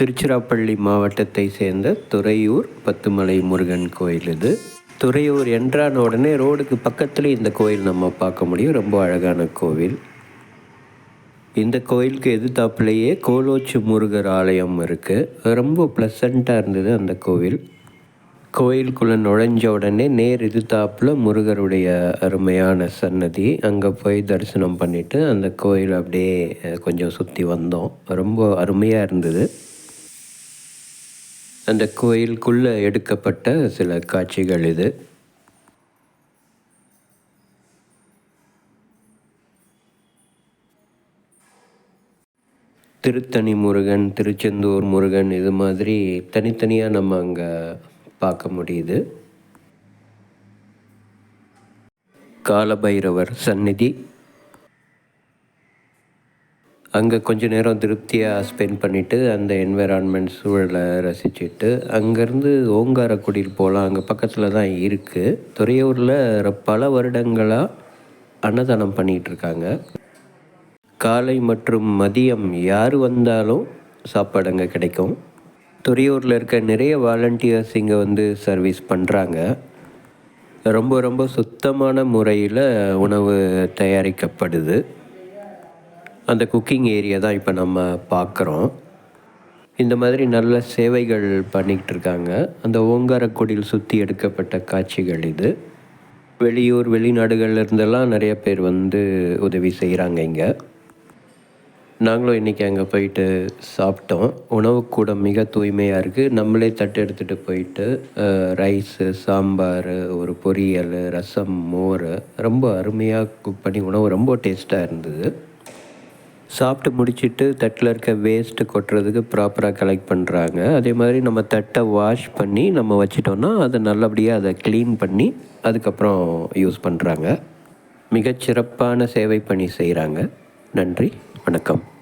திருச்சிராப்பள்ளி மாவட்டத்தை சேர்ந்த துறையூர் பத்துமலை முருகன் கோயில் இது. துறையூர் என்றான உடனே ரோடுக்கு பக்கத்தில் இந்த கோயில் நம்ம பார்க்க முடியும். ரொம்ப அழகான கோவில். இந்த கோயிலுக்கு எதிர்த்தாப்புலேயே கோலோச்சு முருகர் ஆலயம் இருக்குது ரொம்ப ப்ளசண்ட்டாக இருந்தது அந்த கோவில். கோயிலுக்குள்ளே நுழைஞ்ச உடனே நேர் எதிர்த்தாப்புல முருகருடைய அருமையான சன்னதி. அங்கே போய் தரிசனம் பண்ணிவிட்டு அந்த கோயில் அப்படியே கொஞ்சம் சுற்றி வந்தோம். ரொம்ப அருமையாக இருந்தது. அந்த கோயிலுக்குள்ளே எடுக்கப்பட்ட சில காட்சிகள் இது. திருத்தணி முருகன் திருச்செந்தூர் முருகன் இது மாதிரி தனித்தனியாக நம்ம அங்கே பார்க்க முடியுது. காலபைரவர் சந்நிதி. அங்கே கொஞ்ச நேரம் திருப்தியாக ஸ்பெண்ட் பண்ணிவிட்டு அந்த என்விரான்மெண்ட் சூழலை ரசிச்சுட்டு அங்கேருந்து ஓங்காரக்குடியில் போகலாம் அங்கே பக்கத்தில் தான் இருக்குது துறையூரில் பல வருடங்களாக அன்னதானம் பண்ணிகிட்ருக்காங்க காலை மற்றும் மதியம் யார் வந்தாலும் சாப்பாடு அங்கே கிடைக்கும். துறையூரில் இருக்க நிறைய வாலண்டியர்ஸ் இங்கே வந்து சர்வீஸ் பண்ணுறாங்க ரொம்ப ரொம்ப சுத்தமான முறையில் உணவு தயாரிக்கப்படுது. அந்த குக்கிங் ஏரியா தான் இப்போ நம்ம பார்க்குறோம் இந்த மாதிரி நல்ல சேவைகள் பண்ணிக்கிட்டு இருக்காங்க. அந்த ஓங்காரக்கொடியில் சுற்றி எடுக்கப்பட்ட காட்சிகள் இது. வெளியூர் வெளிநாடுகளில் இருந்தெல்லாம் நிறைய பேர் வந்து உதவி செய்கிறாங்க இங்கே. நாங்களும் இன்றைக்கி அங்கே போயிட்டு சாப்பிட்டோம். உணவு கூட மிக தூய்மையாக இருக்குது நம்மளே தட்டு எடுத்துகிட்டு போயிட்டு ரைஸு சாம்பார் ஒரு பொரியல் ரசம் மோர் ரொம்ப அருமையாக குக் பண்ணி உணவு ரொம்ப டேஸ்ட்டாக இருந்தது. சாப்பிட்டு முடிச்சுட்டு தட்டில் இருக்க வேஸ்ட்டு கொட்டுறதுக்கு ப்ராப்பராக கலெக்ட் பண்ணுறாங்க அதே மாதிரி நம்ம தட்டை வாஷ் பண்ணி நம்ம வச்சிட்டோன்னா அதை நல்லபடியாக அதை க்ளீன் பண்ணி அதுக்கப்புறம் யூஸ் பண்ணுறாங்க மிகச்சிறப்பான சேவை பணி செய்கிறாங்க நன்றி. வணக்கம்.